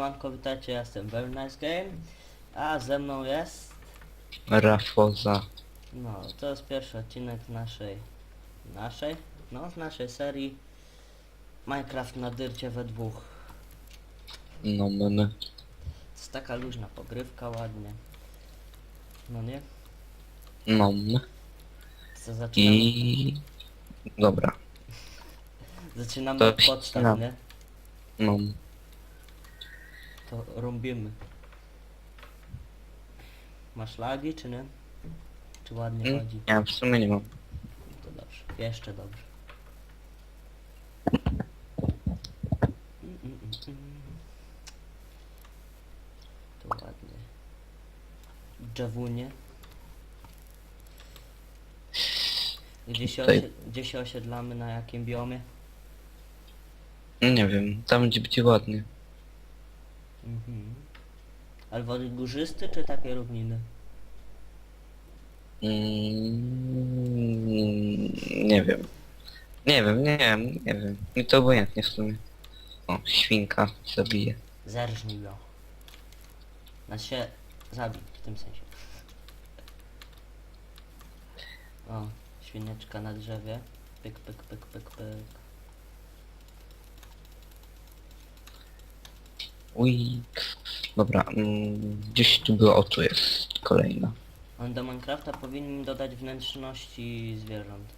Siemanko, witajcie, ja jestem Very Nice Game, a ze mną jest... Rafoza. No, to jest pierwszy odcinek naszej... naszej? No, z naszej serii Minecraft na dyrcie we dwóch. No men. To jest taka luźna pogrywka, ładnie. No nie? No men. Co zaczynamy? I... Dobra. Zaczynamy to od podstaw, nie? No. To rąbimy. Masz lagi, czy nie? Czy ładnie Mm, chodzi? Ja w sumie nie mam. To dobrze, jeszcze dobrze. Mm, mm, mm, mm. Tu ładnie. Dżawunie. Gdzie się, Tutaj- osie, gdzie się osiedlamy, na jakim biomie? Nie wiem, tam gdzie będzie ładnie. Mhm. Ale wody górzysty, czy takie równiny? Mm, nie wiem. Nie wiem, nie wiem, nie wiem. Mi to obojętnie w sumie. O, świnka zabije. Zerżnij ją. Nas się zabić w tym sensie. O, świnieczka na drzewie. Pyk, pyk, pyk, pyk, pyk. Uj. Dobra, mm, gdzieś tu było, o tu jest kolejna. On do Minecrafta powinien dodać wnętrzności zwierząt.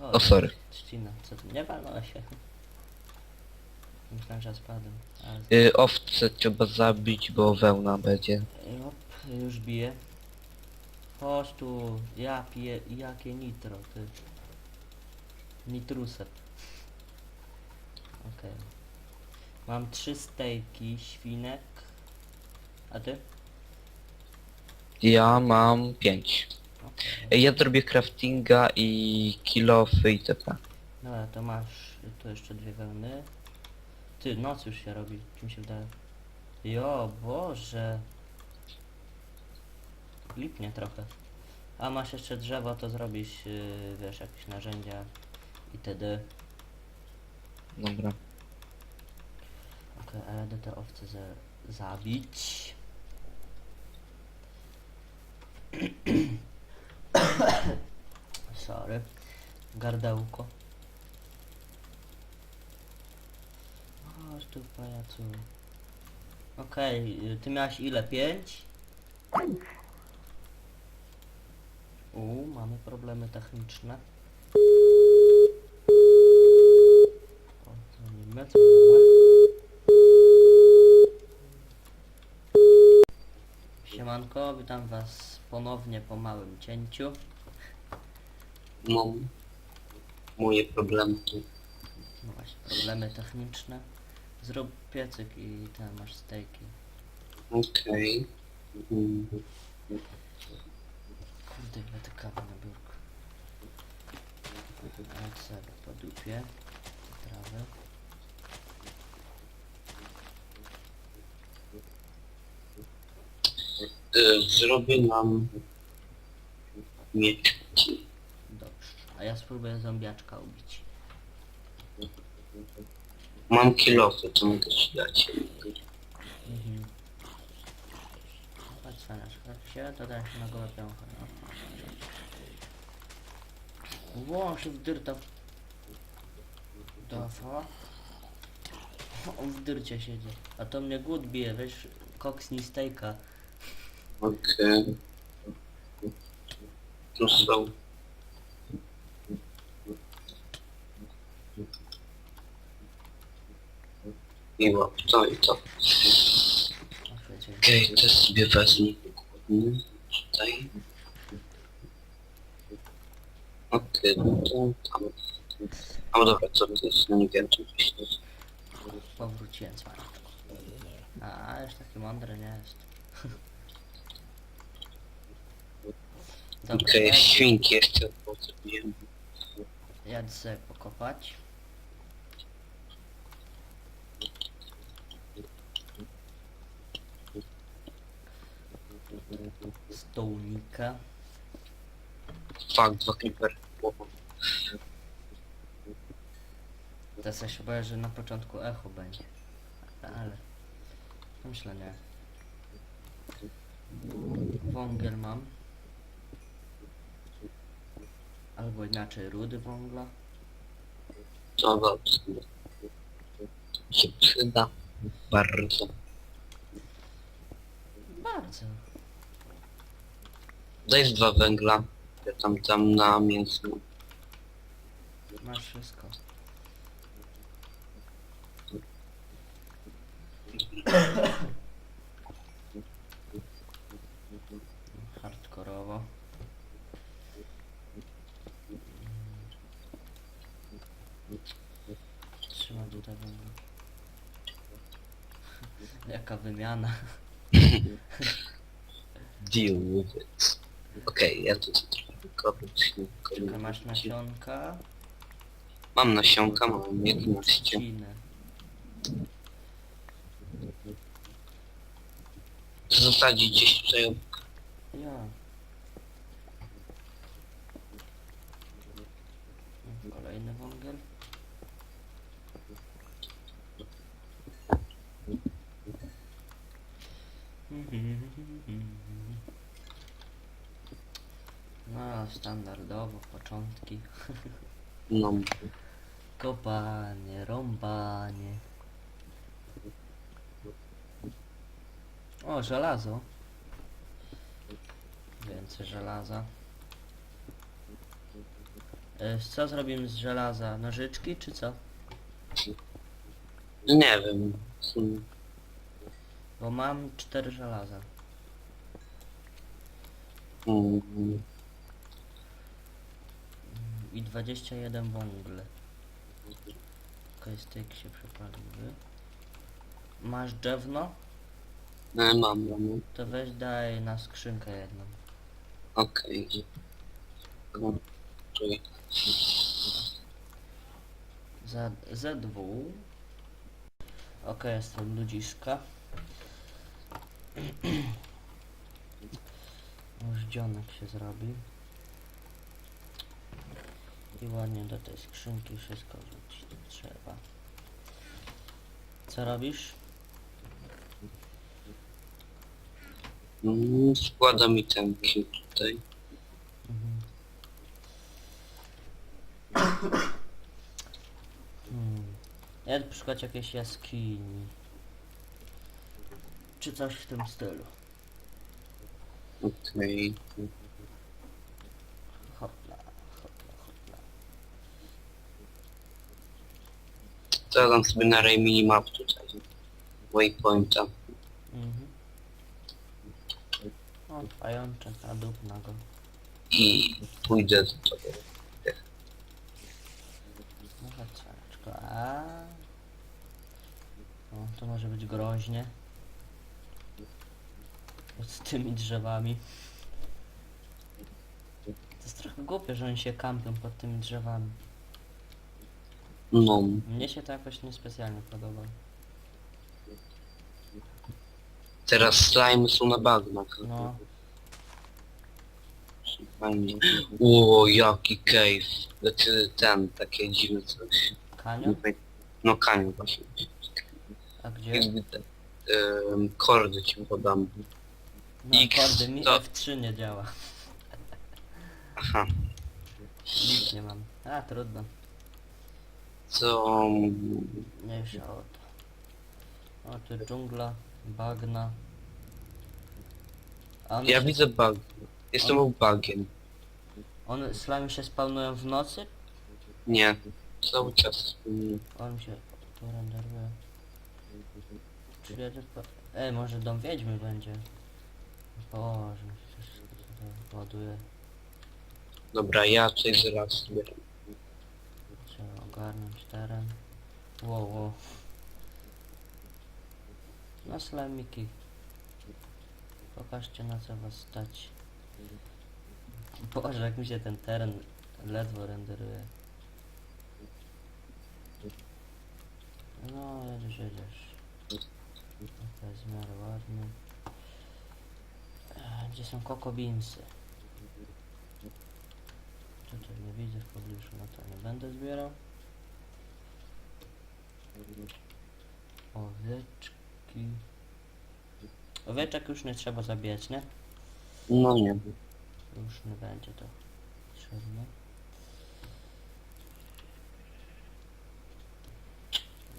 O, sorry. trzcina, co tu, nie walnął się. Myślałem, że spadłem. Ale... Y, owce trzeba zabić, bo wełna będzie. Jop, już bije. Chodź tu, ja piję, jakie nitro, ty. Nitrusep. Okej. Mam trzy stejki świnek. A ty? Ja mam pięć. Okej. Y, Ja zrobię craftinga i kilofy itp. Dobra, to masz tu jeszcze dwie wełny. Ty, noc już się robi, czym się wydaje? Jo, Boże. Lipnie trochę. A masz jeszcze drzewo, to zrobisz, yy, wiesz, jakieś narzędzia itd. Dobra. Okej, a jadę te owce za zabić. Sorry. Gardełko. Chodź tu pajacu. Okej, y, ty miałeś ile? Pięć? U, mamy problemy techniczne. O, dzwonimy, dzwonimy. Siemanko, witam was ponownie po małym cięciu. No. Moje problemy. No właśnie, problemy techniczne. Zrób piecyk i tam masz stejki. Okej. Mm. Kurde, ile te kawy na biurku. Ale sobie po dupie. Trawy. Y, Zrobię nam miecz. Dobrze. A ja spróbuję zombiaczka ubić. Mam kilofy, to mogę ci dać. Mhm. Cwaniasz, chodź się, to daj się na gołe piąchę, no. Się w dyrta... On w dyrcie siedzi. A to mnie głód bije, weź koksni stejka. Okej. Tu są. I łap to i to. Okej, to sobie wezmę dokładnie. Tutaj. Okej, no to tam. A dobra, co to jest? No nie wiem, czy to. Powróciłem cwaniaczku. A, już taki mądry nie jest. Okej, ja świnki jeszcze potrzebuję. jadę sobie pokopać. Stołnika. Fuck, dwa creeper. Teraz ja się boję, że na początku echo będzie. Ale Myślę nie. Wągiel mam. Albo inaczej rudy węgla. To dobrze. Się przyda. Bardzo. Bardzo. Daj z dwa węgla. Ja tam tam na mięso. Masz wszystko. Hardkorowo. Trzyma tutaj węgla. Wymiana. Deal with it. Okej, ja tu trochę wykopić. Czekaj, masz nasionka. Mam nasionka, mam 11. Trzciny. Co zasadzić gdzieś tutaj Ja. Kolejny wągiel. No, standardowo, początki. No, Kopanie, rąbanie. O, żelazo. Więcej żelaza. E, Co zrobimy z żelaza? Nożyczki czy co? nie wiem. w sumie. Bo mam cztery żelaza. Mm, I 21 węgle. Okej, styk się przepaliły. Masz drewno? no, mam, mam. To weź daj na skrzynkę jedną. Okej. Okay. Za ZW. Ok, jestem ludziszka. Już dzionek się zrobi. I ładnie do tej skrzynki wszystko wrzucić trzeba. Co robisz? Mm, składa mi temki tutaj. Mhm. Hmm. Ja szukać jakiejś jaskini. Czy coś w tym stylu. Okej. Hopla, hopla, hopla. To dam sobie na ray minimap tutaj. Waypointa. Mhm. O, pajączek, a dup na go. I pójdę do tobą. No chodź, cwaniaczko. A. O, to może być groźnie. Z tymi drzewami. To jest trochę głupie, że oni się kampią pod tymi drzewami. No. Mnie się to jakoś niespecjalnie podoba. Teraz slime są na bagnach. No, Fajnie. O, jaki cave. Znaczy ten, takie dziwne coś. kanion? No kaniu właśnie. A gdzie? Jakby te em, kordy ci podam. No, X kordy mi to- F3 nie działa. Aha. Nic nie mam. A, trudno. Co... Mniejsza o to. O, tu dżungla, bagna. A one Ja widzę bug. Jestem On- bugiem. One slime się spawnują w nocy? Nie. Cały czas. mm, On się tu renderuje. Czy ja to. Ej, może dom wiedźmy będzie. Boże, tutaj ładuje. Dobra, ja coś zaraz zbieram. Trzeba ogarnąć teren. Wow, wow. No slamiki. Pokażcie na co was stać. Boże, jak mi się ten teren ledwo renderuje. No, jedziesz, jedziesz. To jest w miarę ładny. E, Gdzie są kokobinsy? Tutaj nie widzę w pobliżu, no to nie będę zbierał. Owieczki. Owieczek już nie trzeba zabijać, nie? No nie. Już nie będzie to potrzebne.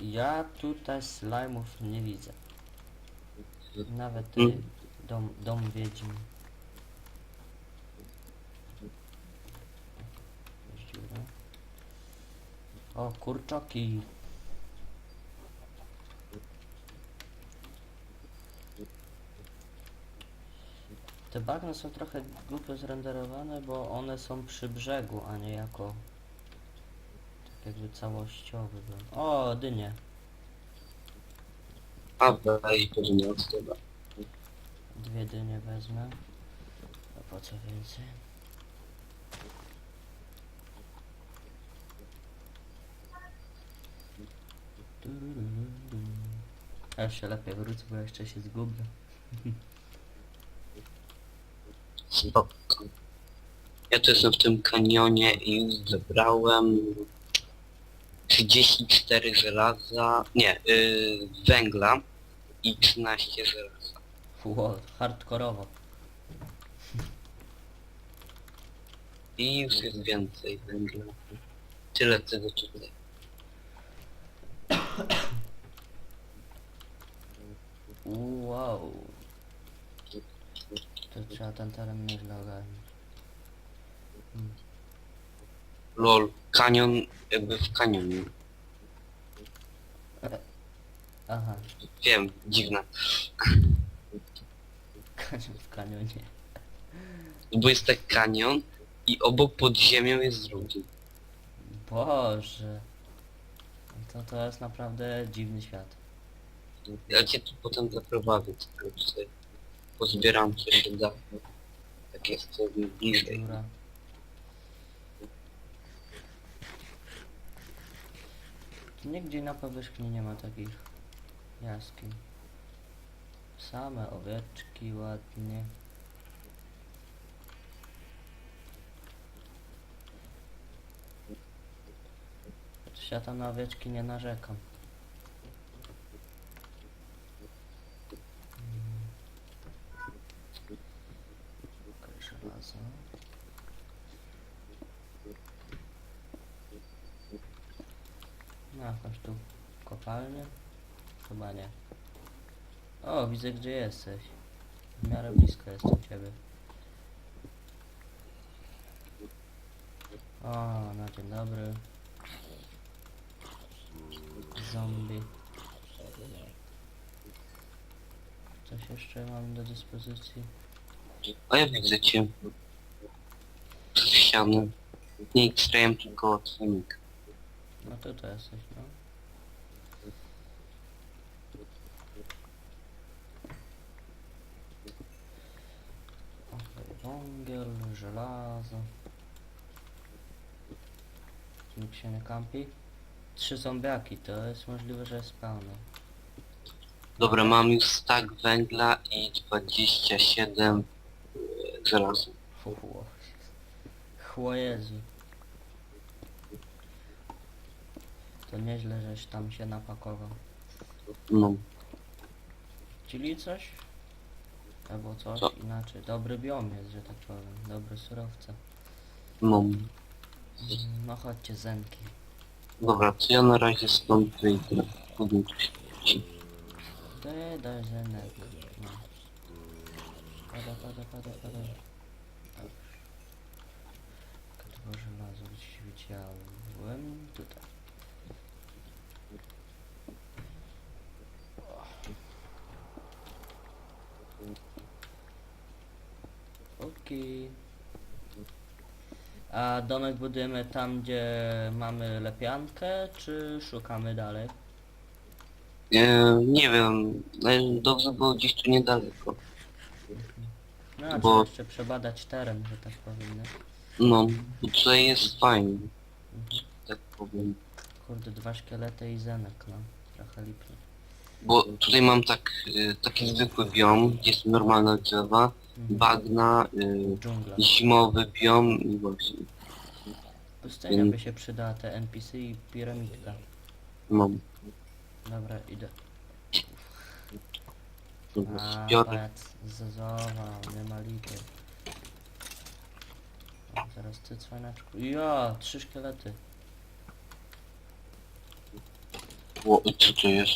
Ja tutaj slajmów nie widzę. Nawet y, Mm. Dom, dom wiedźm. O, kurczoki. Te bagna są trochę głupio zrenderowane, bo one są przy brzegu, a nie jako tak jakby całościowy. O, dynie. A weź do mnie odsyła. Dwie dynie wezmę. A po co więcej? Już się lepiej wrócę, bo jeszcze się zgubię. Spoko. Ja tu jestem w tym kanionie i już zebrałem 34 żelaza, nie, yy, węgla i 13 żelaza. Ło, hardkorowo. I już jest więcej węgla. Tyle tego tutaj. Wow. To trzeba ten teren nieźle ogarnąć. Lol, kanion jakby w kanionie. Aha, Wiem, dziwne. kanion w kanionie. Bo jest tak kanion i obok pod ziemią jest drugi. Boże. To, to jest naprawdę dziwny świat. Ja cię tu potem zaprowadzę, tylko tutaj pozbieram co się da. Tak jest to bliżej. Tu Nigdzie na powierzchni nie ma takich jaskiń. Same owieczki ładnie. Chociaż ja tam na owieczki nie narzekam. Żelazo. No, jakąś tu kopalnię? Chyba nie. O, widzę gdzie jesteś. W miarę blisko jestem ciebie. O, no dzień dobry. Zombie. Coś jeszcze mam do dyspozycji? A ja widzę cię. Ścianę. Nie X-rayem, tylko odsłonik. No to to jesteś, no. Okej, wągiel, żelazo. Nikt się nie kampi? Trzy zombiaki, to jest możliwe, że jest pełno. Dobra, mam już stack węgla i 27 e, żelaza. Chło. Chło Jezu. To nieźle, żeś tam się napakował. No. Czyli coś? Albo coś Co? inaczej. Dobry biom jest, że tak powiem. Dobre surowce. No. Mm, No chodźcie, zenki. Dobra, to ja na razie stąd wyjdę. Później tu się wróci. Daj, daj zenek. No. Pada, pada, pada, pada. Dobrze. Dwa żelazo widziałem. Tutaj. Okej. A domek budujemy tam, gdzie mamy lepiankę, czy szukamy dalej? E, nie wiem, ale dobrze było gdzieś tu niedaleko. No, Bo- trzeba jeszcze przebadać teren, że tak powiem, nie? No, bo tutaj jest fajnie, tak powiem. Kurde, dwa szkielety i zenek, no. Trochę lipnie. Bo tutaj mam tak, e, taki zwykły biom, gdzie są normalne drzewa, Mhm. bagna, Dżungla. zimowy biom i właśnie. Pustynia by się przydała, te NPC i piramidka. Mam. Dobra, idę. A, zbiorę. pajac zazował, nie ma lipy. O, Zaraz ty cwaniaczku. Ja, trzy szkielety. O, co to jest?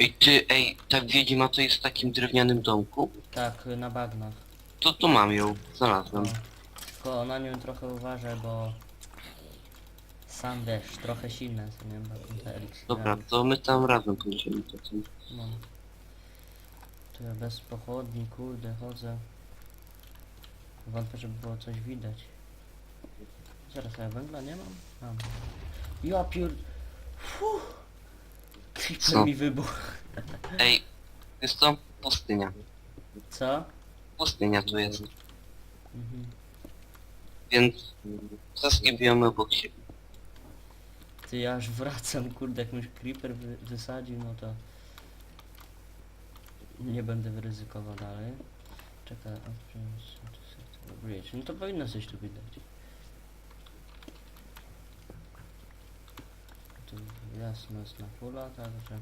Ej, ty, ej, ta wiedźma to jest w takim drewnianym domku? Tak, na bagnach. To tu mam ją, No. znalazłem. Tylko na nią trochę uważaj, bo... Sam wiesz, trochę silne są, nie wiem, te eliksiry. Dobra, to my tam razem pójdziemy potem. No. To ja bez pochodni, kurde, chodzę. Wątpię, żeby było coś widać. Zaraz, a ja węgla nie mam? Mam. Ja pier... Fuh. Creeper Co? mi wybuchł. Ej, jest to pustynia. Co? Pustynia tu jest, Mhm. więc wszystkie biomy obok siebie. Ty, ja aż wracam, kurde, jak mi creeper wy wysadził, no to... Nie będę wyryzykował dalej. Czekaj, a. No to powinno coś tu widać. Tu jasność na pula, także...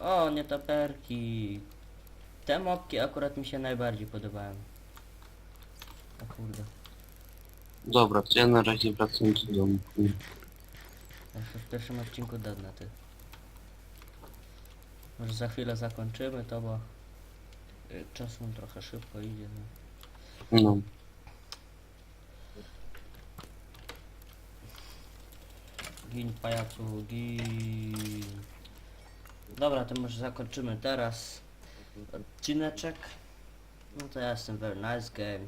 O, nietoperki! Te mopki akurat mi się najbardziej podobają. O kurde. Dobra, to ja na razie wracam do domu. Już w pierwszym odcinku dadnę ty. Może za chwilę zakończymy to, bo y, czas nam trochę szybko idzie. No. No. Gin pajacu, gin. Dobra, to może zakończymy teraz odcineczek. No to ja jestem Very Nice Game.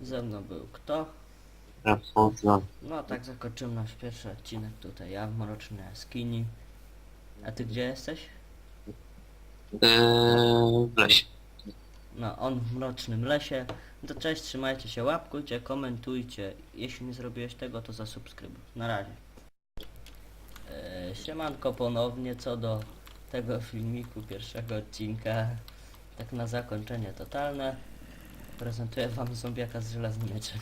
Ze mną był kto? Rafoza. No tak zakończymy nasz pierwszy odcinek tutaj. Ja w Mrocznej Jaskini. A ty gdzie jesteś? Eee, w lesie. No, on w mrocznym lesie. No to cześć, trzymajcie się, łapkujcie, komentujcie. Jeśli nie zrobiłeś tego, to zasubskrybuj. Na razie. Siemanko ponownie co do tego filmiku, pierwszego odcinka. Tak na zakończenie totalne. Prezentuję wam zombiaka z żelaznym mieczem.